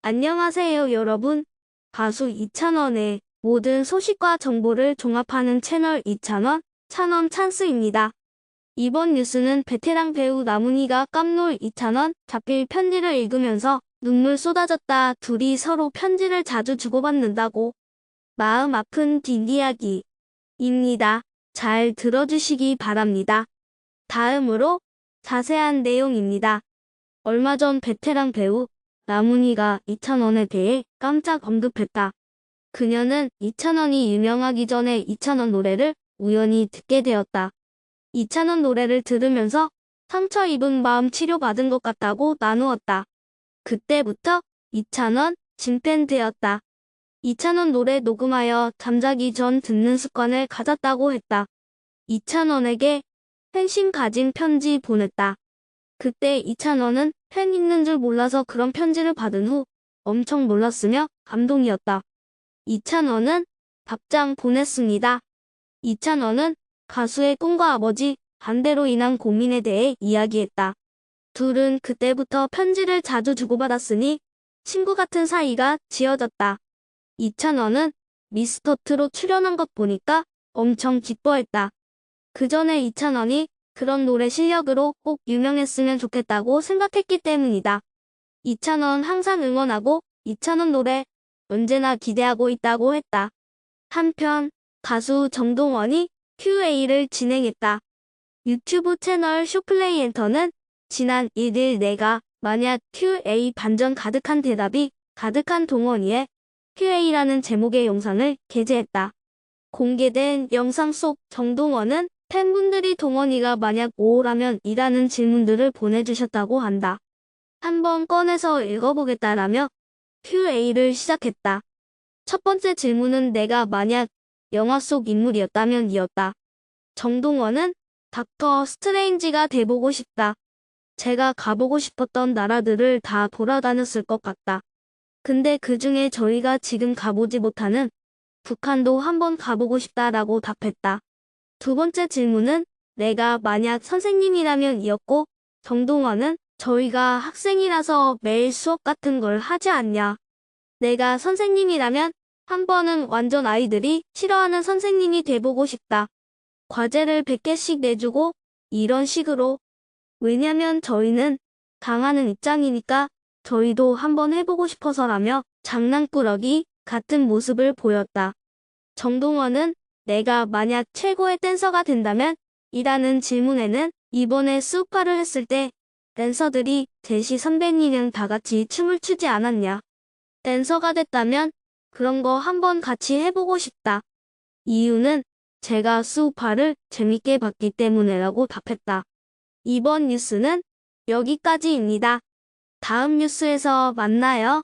안녕하세요 여러분. 가수 이찬원의 모든 소식과 정보를 종합하는 채널 이찬원, 찬원 찬스입니다. 이번 뉴스는 베테랑 배우 나문희가 깜놀 이찬원 자필 편지를 읽으면서 눈물 쏟아졌다 둘이 서로 편지를 자주 주고받는다고 마음 아픈 뒷이야기입니다. 잘 들어주시기 바랍니다. 다음으로 자세한 내용입니다. 얼마 전 베테랑 배우 나문희가 이찬원에 대해 깜짝 언급했다. 그녀는 이찬원이 유명하기 전에 이찬원 노래를 우연히 듣게 되었다. 이찬원 노래를 들으면서 상처 입은 마음 치료받은 것 같다고 나누었다. 그때부터 이찬원 진팬 되었다. 이찬원 노래 녹음하여 잠자기 전 듣는 습관을 가졌다고 했다. 이찬원에게 팬심 가진 편지 보냈다. 그때 이찬원은 팬 있는 줄 몰라서 그런 편지를 받은 후 엄청 놀랐으며 감동이었다. 이찬원은 답장 보냈습니다. 이찬원은 가수의 꿈과 아버지 반대로 인한 고민에 대해 이야기했다. 둘은 그때부터 편지를 자주 주고받았으니 친구 같은 사이가 지어졌다. 이찬원은 미스터트로 출연한 것 보니까 엄청 기뻐했다. 그 전에 이찬원이 그런 노래 실력으로 꼭 유명했으면 좋겠다고 생각했기 때문이다. 이찬원 항상 응원하고 이찬원 노래 언제나 기대하고 있다고 했다. 한편 가수 정동원이 Q&A를 진행했다. 유튜브 채널 쇼플레이 엔터는 지난 1일 내가 만약 Q&A 반전 가득한 대답이 가득한 동원이의 Q&A라는 제목의 영상을 게재했다. 공개된 영상 속 정동원은 팬분들이 동원이가 만약 5호라면 이라는 질문들을 보내주셨다고 한다. 한번 꺼내서 읽어보겠다라며 Q&A를 시작했다. 첫 번째 질문은 내가 만약 영화 속 인물이었다면 이었다. 정동원은 닥터 스트레인지가 돼보고 싶다. 제가 가보고 싶었던 나라들을 다 돌아다녔을 것 같다. 근데 그 중에 저희가 지금 가보지 못하는 북한도 한번 가보고 싶다라고 답했다. 두 번째 질문은 내가 만약 선생님이라면 이었고 정동원은 저희가 학생이라서 매일 수업 같은 걸 하지 않냐. 내가 선생님이라면 한 번은 완전 아이들이 싫어하는 선생님이 돼보고 싶다. 과제를 100개씩 내주고 이런 식으로. 왜냐면 저희는 당하는 입장이니까 저희도 한번 해보고 싶어서라며 장난꾸러기 같은 모습을 보였다. 정동원은 내가 만약 최고의 댄서가 된다면? 이라는 질문에는 이번에 수우파를 했을 때 댄서들이 제시 선배님이랑 다 같이 춤을 추지 않았냐. 댄서가 됐다면 그런 거 한번 같이 해보고 싶다. 이유는 제가 수우파를 재밌게 봤기 때문에라고 답했다. 이번 뉴스는 여기까지입니다. 다음 뉴스에서 만나요.